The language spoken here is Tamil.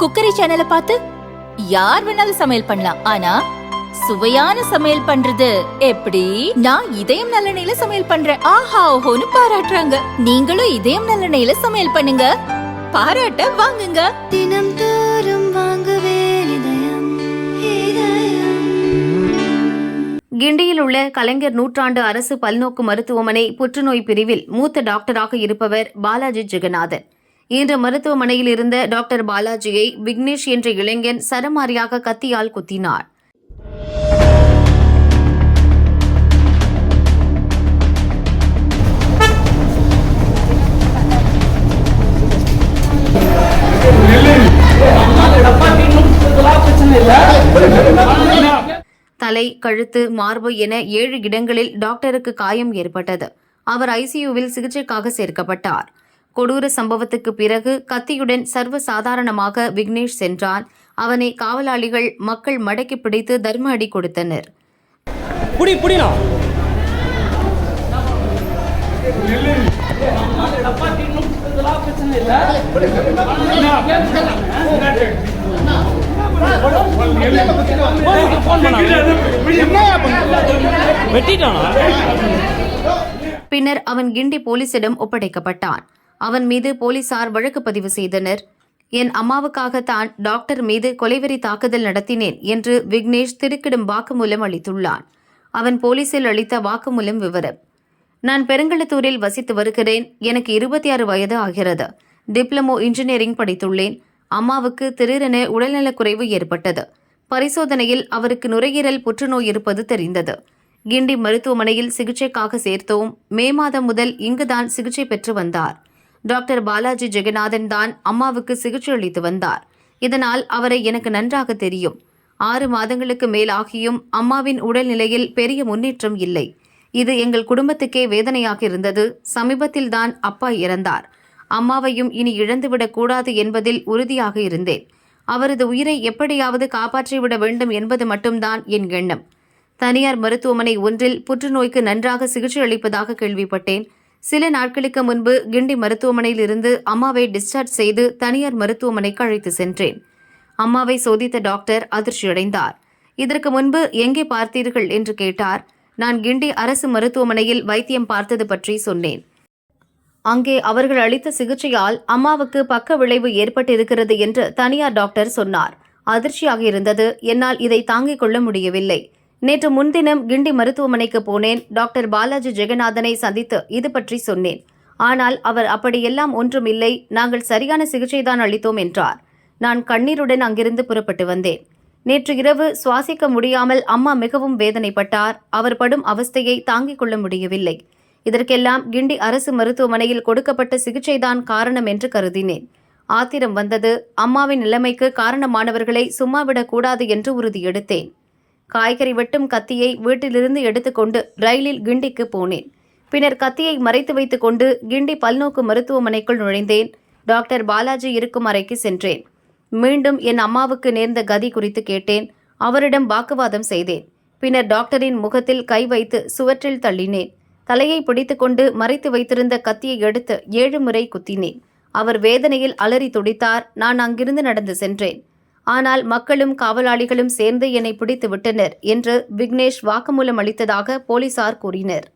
குக்கரி சேனலை பார்த்து யார் வேணாலும் சமையல் பண்ணலாம். ஆனா சுவையான சமையல் பண்றது எப்படி? நான் இதயம் நல்லெண்ணெயில சமையல் பண்றேன். ஆஹா ஓஹோன்னு பாராட்டுறாங்க. நீங்களும் இதயம் நல்லெண்ணெயில சமையல் பண்ணுங்க. பாராட்ட வாங்குங்க. தினம் தோறும் வாங்குவே கிண்டியில் உள்ள கலைஞர் நூற்றாண்டு அரசு பல்நோக்கு மருத்துவமனை புற்றுநோய் பிரிவில் மூத்த டாக்டராக இருப்பவர் பாலாஜி ஜெகநாதன். இன்று மருத்துவமனையில் இருந்த டாக்டர் பாலாஜியை விக்னேஷ் என்ற இளைஞன் சரமாரியாக கத்தியால் குத்தினார். தலை கழுத்து மார்பு என ஏழு இடங்களில் டாக்டருக்கு காயம் ஏற்பட்டது. அவர் ஐசியூவில் சிகிச்சைக்காக சேர்க்கப்பட்டார். கொடூர சம்பவத்துக்கு பிறகு கத்தியுடன் சர்வ சாதாரணமாக விக்னேஷ் சென்றான். அவனை காவலாளிகள் மக்கள் மடக்கி பிடித்து தர்ம அடி கொடுத்தனர். பின்னர் அவன் கிண்டி போலீசிடம் ஒப்படைக்கப்பட்டான். அவன் மீது போலீசார் வழக்கு பதிவு செய்தனர். என் அம்மாவுக்காக தான் டாக்டர் மீது கொலைவெறி தாக்குதல் நடத்தினேன் என்று விக்னேஷ் திடுக்கிடும் வாக்குமூலம் அளித்துள்ளான். அவன் போலீசில் அளித்த வாக்குமூலம் விவரம். நான் பெருங்களத்தூரில் வசித்து வருகிறேன். எனக்கு இருபத்தி ஆறு வயது ஆகிறது. டிப்ளமோ இன்ஜினியரிங் படித்துள்ளேன். அம்மாவுக்கு திடீரென உடல்நலக்குறைவு ஏற்பட்டது. பரிசோதனையில் அவருக்கு நுரையீரல் புற்றுநோய் இருப்பது தெரிந்தது. கிண்டி மருத்துவமனையில் சிகிச்சைக்காக சேர்த்தோம். மே மாதம் முதல் இங்குதான் சிகிச்சை பெற்று வந்தார். டாக்டர் பாலாஜி ஜெகநாதன் தான் அம்மாவுக்கு சிகிச்சை அளித்து வந்தார். இதனால் அவரை எனக்கு நன்றாக தெரியும். ஆறு மாதங்களுக்கு மேலாகியும் அம்மாவின் உடல்நிலையில் பெரிய முன்னேற்றம் இல்லை. இது எங்கள் குடும்பத்துக்கே வேதனையாக இருந்தது. சமீபத்தில்தான் அப்பா இறந்தார். அம்மாவையும் இனி இழந்துவிடக் கூடாது என்பதில் உறுதியாக இருந்தேன். அவரது உயிரை எப்படியாவது காப்பாற்றிவிட வேண்டும் என்பது மட்டும்தான் என் எண்ணம். தனியார் மருத்துவமனை ஒன்றில் புற்றுநோய்க்கு நன்றாக சிகிச்சை அளிப்பதாக கேள்விப்பட்டேன். சில நாட்களுக்கு முன்பு கிண்டி மருத்துவமனையில் இருந்து அம்மாவை டிஸ்சார்ஜ் செய்து தனியார் மருத்துவமனைக்கு அழைத்து சென்றேன். அம்மாவை சோதித்த டாக்டர் அதிர்ச்சியடைந்தார். இதற்கு முன்பு எங்கே பார்த்தீர்கள் என்று கேட்டார். நான் கிண்டி அரசு மருத்துவமனையில் வைத்தியம் பார்த்தது பற்றி சொன்னேன். அங்கே அவர்கள் அளித்த சிகிச்சையால் அம்மாவுக்கு பக்க விளைவு ஏற்பட்டிருக்கிறது என்று தனியார் டாக்டர் சொன்னார். அதிர்ச்சியாக இருந்தது என்னால் இதை தாங்கிக் கொள்ள முடியவில்லை. நேற்று முன்தினம் கிண்டி மருத்துவமனைக்கு போனேன். டாக்டர் பாலாஜி ஜெகநாதனை சந்தித்து இது பற்றி சொன்னேன். ஆனால் அவர் அப்படியெல்லாம் ஒன்றும் இல்லை நாங்கள் சரியான சிகிச்சைதான் அளித்தோம் என்றார். நான் கண்ணீருடன் அங்கிருந்து புறப்பட்டு வந்தேன். நேற்று இரவு சுவாசிக்க முடியாமல் அம்மா மிகவும் வேதனைப்பட்டார். அவர் படும் அவஸ்தையை தாங்கிக் கொள்ள முடியவில்லை. இதற்கெல்லாம் கிண்டி அரசு மருத்துவமனையில் கொடுக்கப்பட்ட சிகிச்சைதான் காரணம் என்று கருதினேன். ஆத்திரம் வந்தது. அம்மாவின் நிலைமைக்கு காரணமானவர்களை சும்மாவிடக்கூடாது என்று உறுதியெடுத்தேன். காய்கறி வெட்டும் கத்தியை வீட்டிலிருந்து எடுத்துக்கொண்டு ரயிலில் கிண்டிக்கு போனேன். பின்னர் கத்தியை மறைத்து வைத்துக்கொண்டு கிண்டி பல்நோக்கு மருத்துவமனைக்குள் நுழைந்தேன். டாக்டர் பாலாஜி இருக்கும் அறைக்கு சென்றேன். மீண்டும் என் அம்மாவுக்கு நேர்ந்த கதி குறித்து கேட்டேன். அவரிடம் வாக்குவாதம் செய்தேன். பின்னர் டாக்டரின் முகத்தில் கை வைத்து சுவற்றில் தள்ளினேன். தலையை பிடித்துக்கொண்டு மறைத்து வைத்திருந்த கத்தியை எடுத்து ஏழு முறை குத்தினேன். அவர் வேதனையில் அலறி துடித்தார். நான் அங்கிருந்து நடந்து சென்றேன். ஆனால் மக்களும் காவலாளிகளும் சேர்ந்து என்னை பிடித்து விட்டனர் என்று விக்னேஷ் வாக்குமூலம் அளித்ததாக போலீசார் கூறினர்.